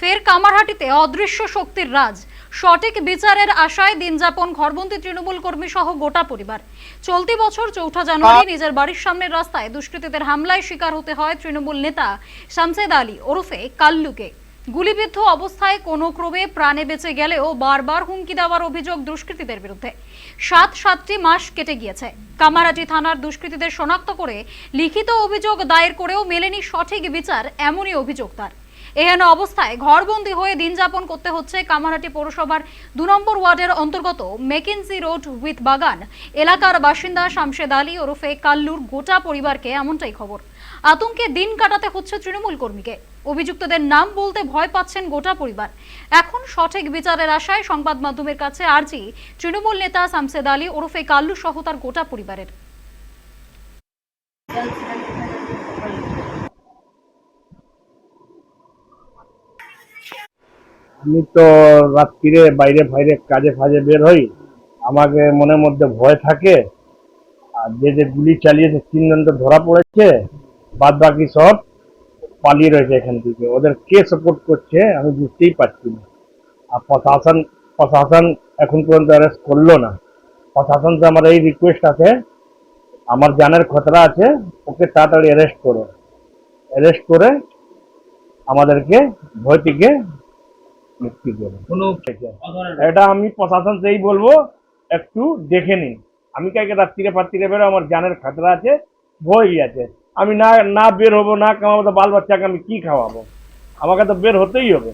ফের কামারহাটিতে অদৃশ্য শক্তির রাজ। সঠিক বিচারের আশায় দিনযাপন ঘরবন্দি তৃণমূল কর্মী সহ গোটা পরিবার। চলতি বছর চৌঠা জানুয়ারি নিজের বাড়ির সামনের রাস্তায় দুষ্কৃতীদের হামলায় শিকার হতে হয় তৃণমূল নেতা শামসেদ আলী ওরফে কাল্লুকে। গুলিবিদ্ধ অবস্থায় কোনো ক্রমে প্রাণে বেঁচে গেলেও বারবার হুমকি দেওয়ার অভিযোগ দুষ্কৃতীদের বিরুদ্ধে। সাত সাতটি মাস কেটে গিয়েছে। কামারাটি থানার দুষ্কৃতীদের শনাক্ত করে লিখিত অভিযোগ দায়ের করেও মেলেনি সঠিক বিচার এমনই অভিযোগ তার। এহেন অবস্থায় ঘরবন্দি হয়ে দিন যাপন করতে হচ্ছে কামারহাটি পৌরসভার দু নম্বর ওয়ার্ডের অন্তর্গত মেকিনসি রোড উইথ বাগান। এলাকার বাসিন্দা শামশেদ আলী ওরফে কাল্লুর গোটা পরিবারকে এমনটাই খবর। আতঙ্কে দিন কাটাতে হচ্ছে তৃণমূল কর্মীকে। অভিযুক্তদের নাম বলতে ভয় পাচ্ছেন গোটা পরিবার। এখন সঠিক বিচারের আশায় সংবাদ মাধ্যমের কাছে আর্জি তৃণমূল নেতা শামশেদ আলী ওরফে কাল্লু সহ তার গোটা পরিবারের। আমি তো রাত্রিরে বাইরে ফাইরে কাজে ফাজে বের হই। আমাকে মনের মধ্যে ভয় থাকে। আর যে যে গুলি চালিয়েছে, তিনজন তো ধরা পড়েছে। বাদ বাকি সব পালিয়ে রয়েছে এখান থেকে। ওদের কে সাপোর্ট করছে আমি বুঝতেই পারছি না। আর প্রশাসন প্রশাসন এখন পর্যন্ত অ্যারেস্ট করল না। প্রশাসন তো আমার এই রিকোয়েস্ট আছে, আমার জানের খতরা আছে, ওকে তাড়াতাড়ি অ্যারেস্ট করো। অ্যারেস্ট করে আমাদেরকে ভয় থেকে মুক্তি কোনো এটা আমি প্রশাসন সেই বলব একটু দেখে নিন। আমি কাকে রাত্রিরে ফাত্রিরে বেরো আমার জানের খাতরা আছে ভয় আছে। আমি না না বের হব না কামাবো তো বাল বাচ্চাকে আমি কি খাওয়াবো? আমাকে তো বের হতেই হবে।